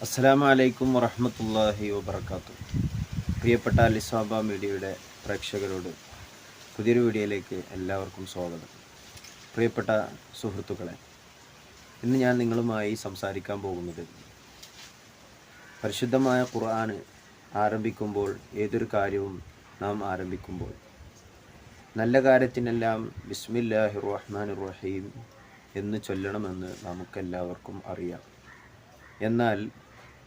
അസ്സാം വലൈക്കും വറഹമത്തല്ലാഹി വബർക്കാത്തു പ്രിയപ്പെട്ട അലിസ്വാബ മീഡിയയുടെ പ്രേക്ഷകരോട് പുതിയൊരു വീഡിയോയിലേക്ക് എല്ലാവർക്കും സ്വാഗതം. പ്രിയപ്പെട്ട സുഹൃത്തുക്കളെ ഇന്ന് ഞാൻ നിങ്ങളുമായി സംസാരിക്കാൻ പോകുന്നത് പരിശുദ്ധമായ ഖുർആൻ ആരംഭിക്കുമ്പോൾ ഏതൊരു കാര്യവും നാം ആരംഭിക്കുമ്പോൾ നല്ല കാര്യത്തിനെല്ലാം ബിസ്മില്ലാഹി റഹ്മാൻ റഹീം എന്ന് ചൊല്ലണമെന്ന് നമുക്കെല്ലാവർക്കും അറിയാം. എന്നാൽ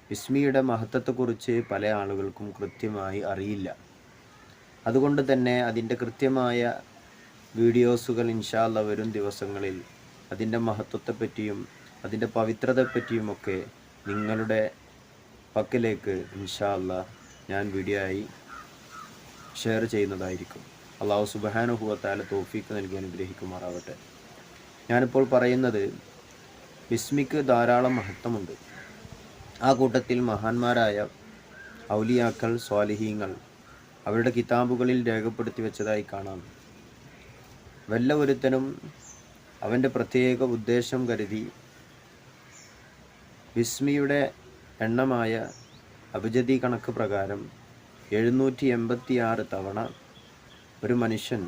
ബിസ്മിയുടെ മഹത്വത്തെക്കുറിച്ച് പല ആളുകൾക്കും കൃത്യമായി അറിയില്ല. അതുകൊണ്ട് തന്നെ അതിന്റെ കൃത്യമായ വീഡിയോസുകൾ ഇൻഷാല്ല വരും ദിവസങ്ങളിൽ അതിന്റെ മഹത്വത്തെപ്പറ്റിയും അതിന്റെ പവിത്രതയെപ്പറ്റിയുമൊക്കെ നിങ്ങളുടെ പക്കലേക്ക് ഇൻഷാല്ല ഞാൻ വീഡിയോ ആയി ഷെയർ ചെയ്യുന്നതായിരിക്കും. അള്ളാഹു സുബഹാനുഭവത്താല തോഫീക്ക് നൽകി അനുഗ്രഹിക്കുമാറാവട്ടെ. ഞാനിപ്പോൾ പറയുന്നത് ബിസ്മിക്ക് ധാരാളം മഹത്വമുണ്ട്. ആ കൂട്ടത്തിൽ മഹാന്മാരായ ഔലിയാക്കൾ സ്വാലിഹീങ്ങൾ അവരുടെ കിതാബുകളിൽ രേഖപ്പെടുത്തി വെച്ചതായി കാണാം. വല്ല ഒരുത്തനും അവന്റെ പ്രത്യേക ഉദ്ദേശം കരുതി ബിസ്മിയുടെ എണ്ണമായ അഭിജതി കണക്ക് പ്രകാരം എഴുന്നൂറ്റി എൺപത്തി ആറ് തവണ ഒരു മനുഷ്യൻ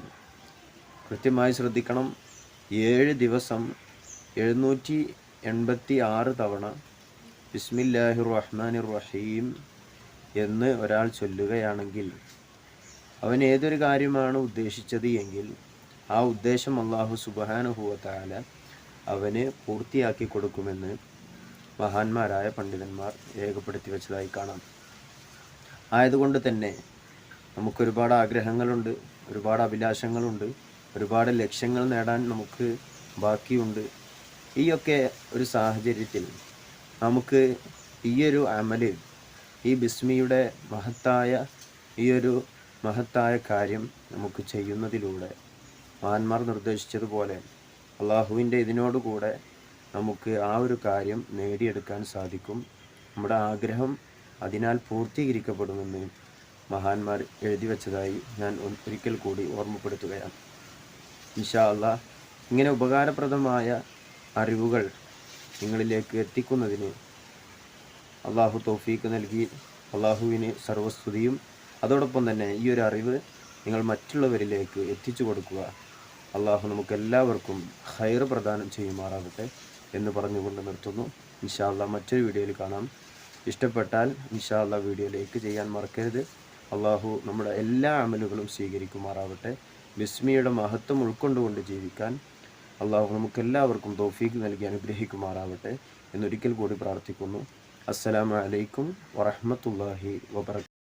കൃത്യമായി ശ്രദ്ധിക്കണം. ഏഴ് ദിവസം എഴുന്നൂറ്റി എൺപത്തി ആറ് തവണ ബിസ്മില്ലാഹിർ റഹ്മാനിർ റഹീം എന്ന് ഒരാൾ ചൊല്ലുകയാണെങ്കിൽ അവൻ ഏതൊരു കാര്യമാണ് ഉദ്ദേശിച്ചത് എങ്കിൽ ആ ഉദ്ദേശം അള്ളാഹു സുബാനുഭൂവത്താല അവന് പൂർത്തിയാക്കി കൊടുക്കുമെന്ന് മഹാന്മാരായ പണ്ഡിതന്മാർ രേഖപ്പെടുത്തി വെച്ചതായി കാണാം. ആയതുകൊണ്ട് തന്നെ നമുക്കൊരുപാട് ആഗ്രഹങ്ങളുണ്ട് ഒരുപാട് അഭിലാഷങ്ങളുണ്ട് ഒരുപാട് ലക്ഷ്യങ്ങൾ നേടാൻ നമുക്ക് ബാക്കിയുണ്ട്. ഈയൊക്കെ ഒരു സാഹചര്യത്തിൽ നമുക്ക് ഈയൊരു അമലിൽ ഈ ബിസ്മിയുടെ മഹത്തായ ഈയൊരു മഹത്തായ കാര്യം നമുക്ക് ചെയ്യുന്നതിലൂടെ മഹാന്മാർ നിർദ്ദേശിച്ചതുപോലെ അള്ളാഹുവിന്റെ ഇതിനോടുകൂടെ നമുക്ക് ആ ഒരു കാര്യം നേടിയെടുക്കാൻ സാധിക്കും. നമ്മുടെ ആഗ്രഹം അതിനാൽ പൂർത്തീകരിക്കപ്പെടുമെന്ന് മഹാന്മാർ എഴുതി വെച്ചതായി ഞാൻ ഒരിക്കൽ കൂടി ഓർമ്മപ്പെടുത്തുകയാണ്. അള്ളാഹ് ഇങ്ങനെ ഉപകാരപ്രദമായ അറിവുകൾ നിങ്ങളിലേക്ക് എത്തിക്കുന്നതിന് അള്ളാഹു തോഫീക്ക് നൽകി അള്ളാഹുവിന് സർവസ്തുതിയും. അതോടൊപ്പം തന്നെ ഈ ഒരു അറിവ് നിങ്ങൾ മറ്റുള്ളവരിലേക്ക് എത്തിച്ചു കൊടുക്കുക. അള്ളാഹു നമുക്ക് എല്ലാവർക്കും ഹൈർ പ്രദാനം ചെയ്യുമാറാകട്ടെ എന്ന് പറഞ്ഞുകൊണ്ട് നിർത്തുന്നു. ഇൻഷാല്ല മറ്റൊരു വീഡിയോയിൽ കാണാം. ഇഷ്ടപ്പെട്ടാൽ ഇൻഷാള്ള വീഡിയോ ലൈക്ക് ചെയ്യാൻ മറക്കരുത്. അള്ളാഹു നമ്മുടെ എല്ലാ അമലുകളും സ്വീകരിക്കുമാറാവട്ടെ. ബിസ്മിയുടെ മഹത്വം ഉൾക്കൊണ്ടുകൊണ്ട് ജീവിക്കാൻ അള്ളാഹു നമുക്കെല്ലാവർക്കും തോഫീക്ക് നൽകി അനുഗ്രഹിക്കുമാറാവട്ടെ എന്നൊരിക്കൽ കൂടി പ്രാർത്ഥിക്കുന്നു. അസ്സലാമു അലൈക്കും വറഹ്മത്തുള്ളാഹി വബറകാതുഹു